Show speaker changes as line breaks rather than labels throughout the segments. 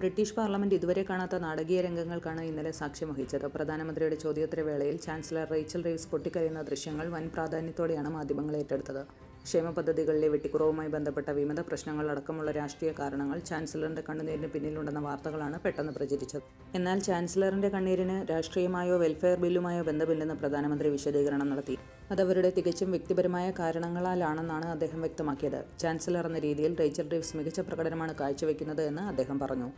British parliament ഇതുവരെ കാണാത്ത നാടകീയ രംഗങ്ങൾക്കാണ് ഇന്നലെ സാക്ഷ്യം വഹിച്ചത്. പ്രധാനമന്ത്രിയുടെ ചോദ്യോത്തരവേളയിൽ ചാൻസലർ റേച്ചൽ റീവ്സ് പൊട്ടിക്കരയുന്ന ദൃശ്യങ്ങൾ വൻ പ്രാധാന്യത്തോടെയാണ് മാധ്യമങ്ങൾ ഏറ്റെടുത്തത്. ക്ഷേമ പദ്ധതികളിലെ വെട്ടിക്കുറവുമായി ബന്ധപ്പെട്ട വിമത പ്രശ്നങ്ങൾ അടക്കമുള്ള രാഷ്ട്രീയ കാരണങ്ങൾ ചാൻസലറിന്റെ കണ്ണുനീരിന് പിന്നിലുണ്ടെന്ന വാർത്തകളാണ് പെട്ടെന്ന് പ്രചരിച്ചത്. എന്നാൽ ചാൻസലറിന്റെ കണ്ണീരിന് രാഷ്ട്രീയമായോ വെൽഫെയർ ബില്ലുമായോ ബന്ധമില്ലെന്ന് പ്രധാനമന്ത്രി വിശദീകരണം നടത്തി. അതവരുടെ തികച്ചും വ്യക്തിപരമായ കാരണങ്ങളാലാണെന്നാണ് അദ്ദേഹം വ്യക്തമാക്കിയത്. ചാൻസലർ എന്ന രീതിയിൽ റേച്ചൽ റീവ്സ് മികച്ച പ്രകടനമാണ് കാഴ്ചവെക്കുന്നത് എന്ന് അദ്ദേഹം പറഞ്ഞു.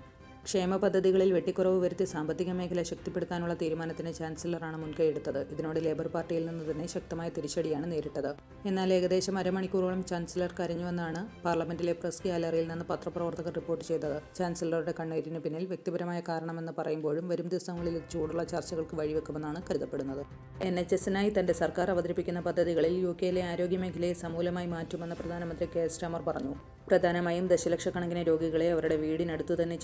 ക്ഷേമ പദ്ധതികളിൽ വെട്ടിക്കുറവ് വരുത്തി സാമ്പത്തിക മേഖല ശക്തിപ്പെടുത്താനുള്ള തീരുമാനത്തിന് ചാൻസലറാണ് മുൻകൈയെടുത്തത് ഇതിനോട് ലേബർ പാർട്ടിയിൽ നിന്ന് തന്നെ ശക്തമായ തിരിച്ചടിയാണ് നേരിട്ടത്. എന്നാൽ ഏകദേശം അരമണിക്കൂറോളം ചാൻസലർ കരഞ്ഞുവെന്നാണ് പാർലമെന്റിലെ പ്രസ് ഗ്യാലറിയിൽ നിന്ന് പത്രപ്രവർത്തകർ റിപ്പോർട്ട് ചെയ്തത്. ചാൻസലറുടെ കണ്ണീരിന് പിന്നിൽ വ്യക്തിപരമായ കാരണമെന്ന് പറയുമ്പോഴും വരും ദിവസങ്ങളിൽ ചൂടുള്ള ചർച്ചകൾക്ക് വഴിവെക്കുമെന്നാണ് കരുതപ്പെടുന്നത്. എൻ എച്ച് എസിനായി തന്റെ സർക്കാർ അവതരിപ്പിക്കുന്ന പദ്ധതികളിൽ യു കെയിലെ ആരോഗ്യമേഖലയെ സമൂലമായി മാറ്റുമെന്ന് പ്രധാനമന്ത്രി കെ എസ് ടാമർ പറഞ്ഞു. പ്രധാനമായും ദശലക്ഷക്കണക്കിന് രോഗികളെ അവരുടെ വീടിനടുത്തു തന്നെ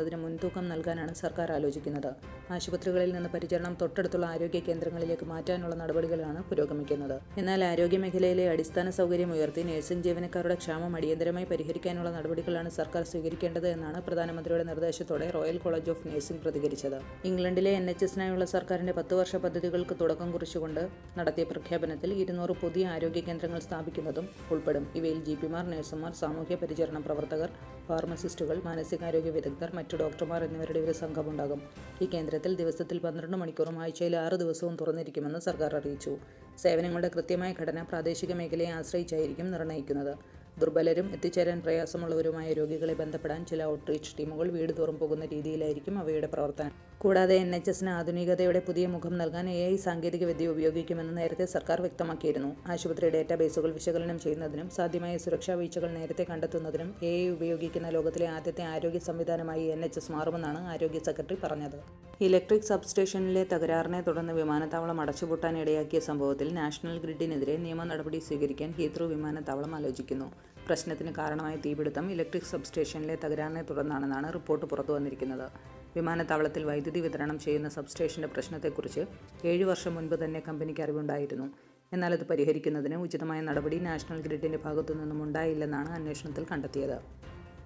ചികിത്സിക്കുന്നതിന് മുൻതൂക്കം നൽകാനാണ് സർക്കാർ ആലോചിക്കുന്നത്. ആശുപത്രികളിൽ നിന്ന് പരിചരണം തൊട്ടടുത്തുള്ള ആരോഗ്യ കേന്ദ്രങ്ങളിലേക്ക് മാറ്റാനുള്ള നടപടികളാണ് പുരോഗമിക്കുന്നത്. എന്നാൽ ആരോഗ്യ മേഖലയിലെ അടിസ്ഥാന സൗകര്യം ഉയർത്തി നഴ്സിംഗ് ജീവനക്കാരുടെ ക്ഷാമം അടിയന്തരമായി പരിഹരിക്കാനുള്ള നടപടികളാണ് സർക്കാർ സ്വീകരിക്കേണ്ടത് എന്നാണ് പ്രധാനമന്ത്രിയുടെ നിർദ്ദേശത്തോടെ റോയൽ കോളേജ് ഓഫ് നഴ്സിംഗ് പ്രതികരിച്ചത്. ഇംഗ്ലണ്ടിലെ എൻ എച്ച് എസിനായുള്ള സർക്കാരിന്റെ പത്ത് വർഷ പദ്ധതികൾക്ക് തുടക്കം കുറിച്ചുകൊണ്ട് നടത്തിയ പ്രഖ്യാപനത്തിൽ ഇരുന്നൂറ് പുതിയ ആരോഗ്യ കേന്ദ്രങ്ങൾ സ്ഥാപിക്കുന്നതും ഉൾപ്പെടും. ഇവയിൽ ജി പിമാർ നഴ്സുമാർ സാമൂഹ്യ പരിചരണ പ്രവർത്തകർ ഫാർമസിസ്റ്റുകൾ മാനസികാരോഗ്യ വിദഗ്ധർ മറ്റു ഡോക്ടർമാർ എന്നിവരുടെ ഒരു സംഘമുണ്ടാകും. ഈ കേന്ദ്രത്തിൽ ദിവസത്തിൽ പന്ത്രണ്ട് മണിക്കൂറും ആഴ്ചയിൽ ആറ് ദിവസവും തുറന്നിരിക്കുമെന്ന് സർക്കാർ അറിയിച്ചു. സേവനങ്ങളുടെ കൃത്യമായ ഘടന പ്രാദേശിക മേഖലയെ ആശ്രയിച്ചായിരിക്കും നിർണയിക്കുന്നത് ദുർബലരും എത്തിച്ചേരാൻ പ്രയാസമുള്ളവരുമായ രോഗികളെ ബന്ധപ്പെടാൻ ചില ഔട്ട്റീച്ച് ടീമുകൾ വീട് തോറും പോകുന്ന രീതിയിലായിരിക്കും അവയുടെ പ്രവർത്തനം. കൂടാതെ എൻ എച്ച് എസിന് ആധുനികതയുടെ പുതിയ മുഖം നൽകാൻ എ ഐ സാങ്കേതികവിദ്യ ഉപയോഗിക്കുമെന്ന് നേരത്തെ സർക്കാർ വ്യക്തമാക്കിയിരുന്നു. ആശുപത്രി ഡേറ്റാബേസുകൾ വിശകലനം ചെയ്യുന്നതിനും സാധ്യമായ സുരക്ഷാ വീഴ്ചകൾ നേരത്തെ കണ്ടെത്തുന്നതിനും എ ഐ ഉപയോഗിക്കുന്ന ലോകത്തിലെ ആദ്യത്തെ ആരോഗ്യ സംവിധാനമായി എൻ എച്ച് എസ് മാറുമെന്നാണ് ആരോഗ്യ സെക്രട്ടറി പറഞ്ഞത്. ഇലക്ട്രിക് സബ്സ്റ്റേഷനിലെ തകരാറിനെ തുടർന്ന് വിമാനത്താവളം അടച്ചുപൂട്ടാൻ ഇടയാക്കിയ സംഭവത്തിൽ നാഷണൽ ഗ്രിഡിനെതിരെ നിയമ നടപടി സ്വീകരിക്കാൻ ഹീത്രൂ വിമാനത്താവളം ആലോചിക്കുന്നു. പ്രശ്നത്തിന് കാരണമായ തീപിടുത്തം ഇലക്ട്രിക് സബ്സ്റ്റേഷനിലെ തകരാറിനെ തുടർന്നാണെന്നാണ് റിപ്പോർട്ട് പുറത്തു വന്നിരിക്കുന്നത്. വിമാനത്താവളത്തിൽ വൈദ്യുതി വിതരണം ചെയ്യുന്ന സബ്സ്റ്റേഷന്റെ പ്രശ്നത്തെക്കുറിച്ച് ഏഴു വർഷം മുൻപ് തന്നെ കമ്പനിക്ക് അറിവുണ്ടായിരുന്നു. എന്നാൽ അത് പരിഹരിക്കുന്നതിന് ഉചിതമായ നടപടി നാഷണൽ ഗ്രിഡിന്റെ ഭാഗത്തു നിന്നും ഉണ്ടായില്ലെന്നാണ് അന്വേഷണത്തിൽ കണ്ടെത്തിയത്.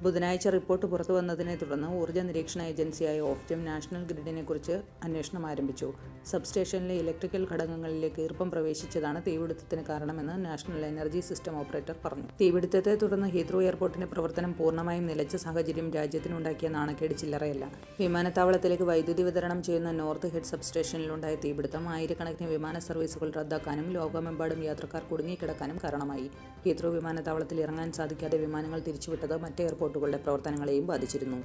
ബുധനാഴ്ച റിപ്പോർട്ട് പുറത്തു വന്നതിനെ തുടർന്ന് ഊർജ നിരീക്ഷണ ഏജൻസിയായ ഓഫ്റ്റം നാഷണൽ ഗ്രിഡിനെക്കുറിച്ച് അന്വേഷണം ആരംഭിച്ചു. സബ്സ്റ്റേഷനിലെ ഇലക്ട്രിക്കൽ ഘടകങ്ങളിലേക്ക് ഈർപ്പം പ്രവേശിച്ചതാണ് തീപിടുത്തത്തിന് കാരണമെന്ന് നാഷണൽ എനർജി സിസ്റ്റം ഓപ്പറേറ്റർ പറഞ്ഞു. തീപിടുത്തത്തെ തുടർന്ന് ഹീത്രോ എയർപോർട്ടിന്റെ പ്രവർത്തനം പൂർണമായും നിലച്ച സാഹചര്യം രാജ്യത്തിനുണ്ടാക്കിയ നാണക്കേട് ചില്ലറയല്ല. വിമാനത്താവളത്തിലേക്ക് വൈദ്യുതി വിതരണം ചെയ്യുന്ന നോർത്ത് ഹെഡ് സബ്സ്റ്റേഷനിലുണ്ടായ തീപിടുത്തം ആയിരക്കണക്കിന് വിമാന സർവീസുകൾ റദ്ദാക്കാനും ലോകമെമ്പാടും യാത്രക്കാർ കുടുങ്ങിക്കിടക്കാനും കാരണമായി. ഹീത്രോ വിമാനത്താവളത്തിൽ ഇറങ്ങാൻ സാധിക്കാതെ വിമാനങ്ങൾ തിരിച്ചുവിട്ടത് മറ്റ് എയർപോർട്ടുകളുടെ പ്രവർത്തനങ്ങളെയും ബാധിച്ചിരുന്നു.